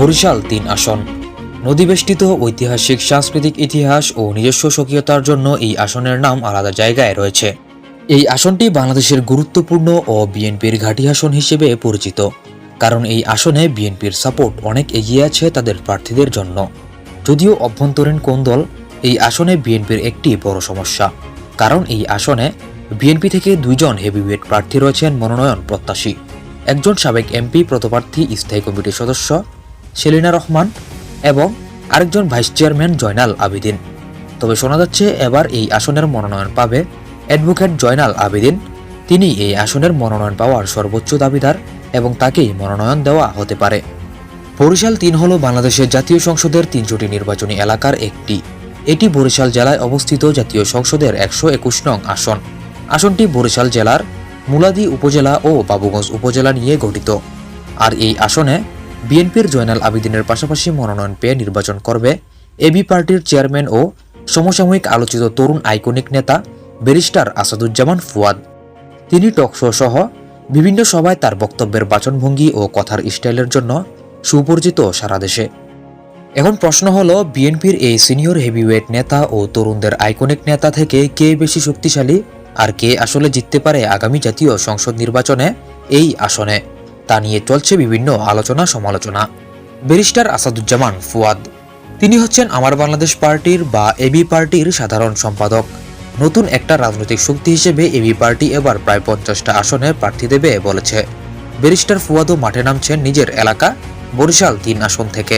বরিশাল তিন আসন। নদীবেষ্টিত ঐতিহাসিক সাংস্কৃতিক ইতিহাস ও নিজস্ব স্বকীয়তার জন্য এই আসনের নাম আলাদা জায়গায় রয়েছে। এই আসনটি বাংলাদেশের গুরুত্বপূর্ণ ও বিএনপির ঘাঁটি আসন হিসেবে পরিচিত, কারণ এই আসনে বিএনপির সাপোর্ট অনেক এগিয়ে আছে তাদের প্রার্থীদের জন্য। যদিও অভ্যন্তরীণ কোন্দল এই আসনে বিএনপির একটি বড় সমস্যা, কারণ এই আসনে বিএনপি থেকে দুইজন হেভিওয়েট প্রার্থী রয়েছেন মনোনয়ন প্রত্যাশী। একজন সাবেক এমপি প্রতপ্রার্থী স্থায়ী কমিটির সদস্য সেলিনা রহমান এবং আরেকজন ভাইস চেয়ারম্যান জয়নাল আবেদিন। তবে শোনা যাচ্ছে, এবার এই আসনের মনোনয়ন পাবে অ্যাডভোকেট জয়নাল আবেদিন। তিনি এই আসনের মনোনয়ন পাওয়ার সর্বোচ্চ দাবিদার এবং তাকেই মনোনয়ন দেওয়া হতে পারে। বরিশাল তিন হল বাংলাদেশের জাতীয় সংসদের তিনশোটি নির্বাচনী এলাকার একটি। এটি বরিশাল জেলায় অবস্থিত জাতীয় সংসদের একশো একুশ নং আসন। আসনটি বরিশাল জেলার মুলাদি উপজেলা ও বাবুগঞ্জ উপজেলা নিয়ে গঠিত। আর এই আসনে বিএনপির জয়নাল আবেদিনের পাশাপাশি মনোনয়ন পেয়ে নির্বাচন করবে এবি পার্টির চেয়ারম্যান ও সমসাময়িক আলোচিত তরুণ আইকনিক নেতা ব্যারিস্টার আসাদুজ্জামান ফুয়াদ। তিনি টকশো সহ বিভিন্ন সভায় তার বক্তব্যের বাচনভঙ্গি ও কথার স্টাইলের জন্য সুপরিচিত সারা দেশে। এখন প্রশ্ন হলো, বিএনপির এই সিনিয়র হেভিওয়েট নেতা ও তরুণদের আইকনিক নেতা থেকে কে বেশি শক্তিশালী আর কে আসলে জিততে পারে আগামী জাতীয় সংসদ নির্বাচনে এই আসনে? তা নিয়ে চলছে বিভিন্ন আলোচনা সমালোচনা। ব্যারিস্টার আসাদুজ্জামান ফুয়াদ, তিনি হচ্ছেন আমার বাংলাদেশ পার্টির বা এবি পার্টির সাধারণ সম্পাদক। নতুন একটা রাজনৈতিক শক্তি হিসেবে এবি পার্টি এবার প্রায় পঞ্চাশটা আসনে প্রার্থী দেবে বলেছে। ব্যারিস্টার ফুয়াদও মাঠে নামছেন নিজের এলাকা, বরিশাল তিন আসন থেকে।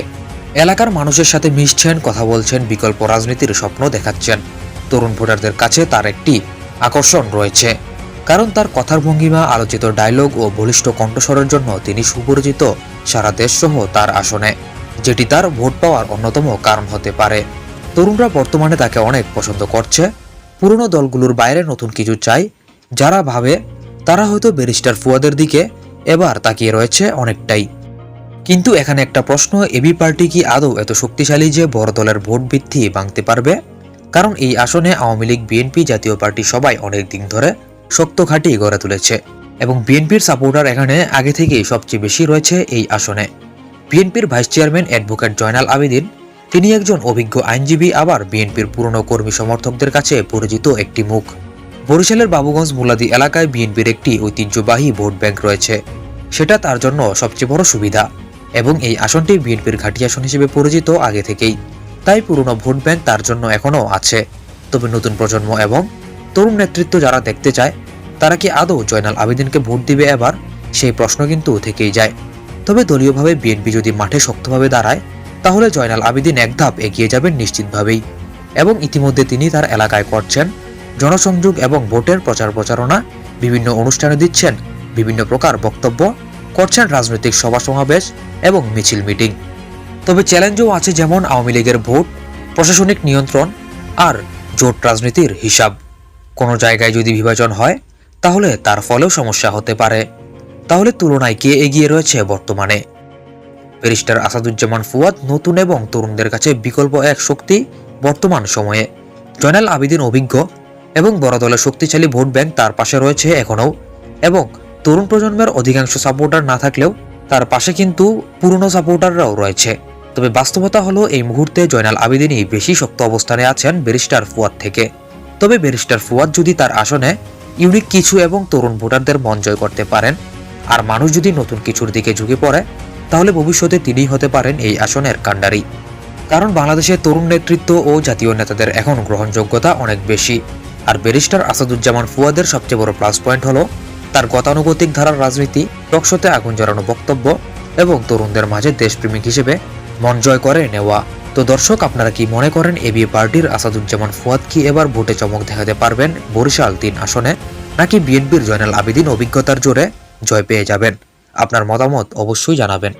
এলাকার মানুষের সাথে মিশছেন, কথা বলছেন, বিকল্প রাজনীতির স্বপ্ন দেখাচ্ছেন। তরুণ ভোটারদের কাছে তার একটি আকর্ষণ রয়েছে। কারণ তার কথার ভঙ্গিমা, আলোচিত ডায়লগ ও বলিষ্ঠ কণ্ঠস্বরের জন্য তিনি সুপরিচিত সারা দেশ সহ তার আসনে, যেটি তার ভোট পাওয়ার অন্যতম কারণ হতে পারে। তরুণরা বর্তমানে তাকে অনেক পছন্দ করছে। পুরনো দলগুলোর বাইরে নতুন কিছু চাই যারা ভাবে, তারা হয়তো ব্যারিস্টার ফুয়াদের দিকে এবার তাকিয়ে রয়েছে অনেকটাই। কিন্তু এখানে একটা প্রশ্ন, এবি পার্টি কি আদৌ এত শক্তিশালী যে বড় দলের ভোট বৃদ্ধি ভাঙতে পারবে? কারণ এই আসনে আওয়ামী লীগ, বিএনপি জাতীয় পার্টি সবাই অনেক দিন ধরে শক্ত ঘাঁটি গড়ে তুলেছে এবং বিএনপির সাপোর্টার এখানে আগে থেকেই সবচেয়ে বেশি রয়েছে এই আসনে। বিএনপির vice chairman advocate Joynal Abedin, তিনি একজন অভিজ্ঞ আইনজীবী, আবার বিএনপির পুরনো কর্মী সমর্থকদের কাছে পরিচিত একটি মুখ। বরিশালের বাবুগঞ্জ মুলাদি এলাকায় বিএনপির একটি ঐতিহ্যবাহী ভোট ব্যাংক রয়েছে। সেটা তার জন্য সবচেয়ে বড় সুবিধা এবং এই আসনটি বিএনপির ঘাঁটি আসন হিসেবে পরিচিত আগে থেকেই। তাই পুরনো ভোট ব্যাংক তার জন্য এখনও আছে। তবে নতুন প্রজন্ম এবং তরুণ নেতৃত্ব যারা দেখতে চায়, তারা কি আদৌ জয়নাল আবেদিনকে ভোট দিবে এবার? সেই প্রশ্ন কিন্তু থেকেই যায়। তবে দলীয়ভাবে বিএনপি যদি মাঠে শক্তভাবে দাঁড়ায়, তাহলে জয়নাল আবেদিন এক ধাপ এগিয়ে যাবেন নিশ্চিতভাবেই। এবং ইতিমধ্যে তিনি তার এলাকায় করছেন। জনসংযোগ এবং ভোটের প্রচার প্রচারণা, বিভিন্ন অনুষ্ঠানে দিচ্ছেন বিভিন্ন প্রকার বক্তব্য, করছেন রাজনৈতিক সভা সমাবেশ এবং মিছিল মিটিং। তবে চ্যালেঞ্জও আছে যেমন আওয়ামী লীগের ভোট, প্রশাসনিক নিয়ন্ত্রণ আর জোট রাজনীতির হিসাব। কোনো জায়গায় যদি বিভাজন হয়, তাহলে তার ফলেও সমস্যা হতে পারে। তাহলে তুলনায় কে এগিয়ে রয়েছে বর্তমানে? ব্যারিস্টার আসাদুজ্জামান ফুয়াদ নতুন এবং তরুণদের কাছে বিকল্প এক শক্তি বর্তমান সময়ে। জয়নাল আবিদিন অভিজ্ঞ এবং বড় দলের শক্তিশালী ভোট ব্যাংক তার পাশে রয়েছে এখনও এবং তরুণ প্রজন্মের অধিকাংশ সাপোর্টার না থাকলেও তার পাশে কিন্তু পুরনো সাপোর্টাররাও রয়েছে। তবে বাস্তবতা হলো, এই মুহূর্তে জয়নাল আবেদিনই বেশি শক্ত অবস্থানে আছেন ব্যারিস্টার ফুয়াদ থেকে। তবে ব্যারিস্টার ফুয়াদ যদি তার আসনে ইউনিক কিছু এবং তরুণ ভোটারদের মন জয় করতে পারেন, আর মানুষ যদি নতুন কিছুর দিকে ঝুঁকে পড়ে, তাহলে ভবিষ্যতে তিনিই হতে পারেন এই আসনের কাণ্ডারি। কারণ বাংলাদেশের তরুণ নেতৃত্ব ও জাতীয় নেতাদের এখন গ্রহণযোগ্যতা অনেক বেশি। আর ব্যারিস্টার আসাদুজ্জামান ফুয়াদের সবচেয়ে বড় প্লাস পয়েন্ট হলো তার গতানুগতিক ধারার রাজনীতি, টকশোতে আগুন জ্বালানো বক্তব্য এবং তরুণদের মাঝে দেশপ্রেমিক হিসেবে মন জয় করে নেওয়া। তো দর্শক, আপনারা কি মনে করেন এ এবি পার্টির আসাদুজ্জামান ফুয়াদ কি এবার ভোটে চমক দেখাতে পারবেন বরিশাল তিন আসনে, নাকি বিএনপির জয়নাল আবেদিন অভিজ্ঞতার জোরে জয় পেয়ে যাবেন? আপনার মতামত অবশ্যই জানাবেন।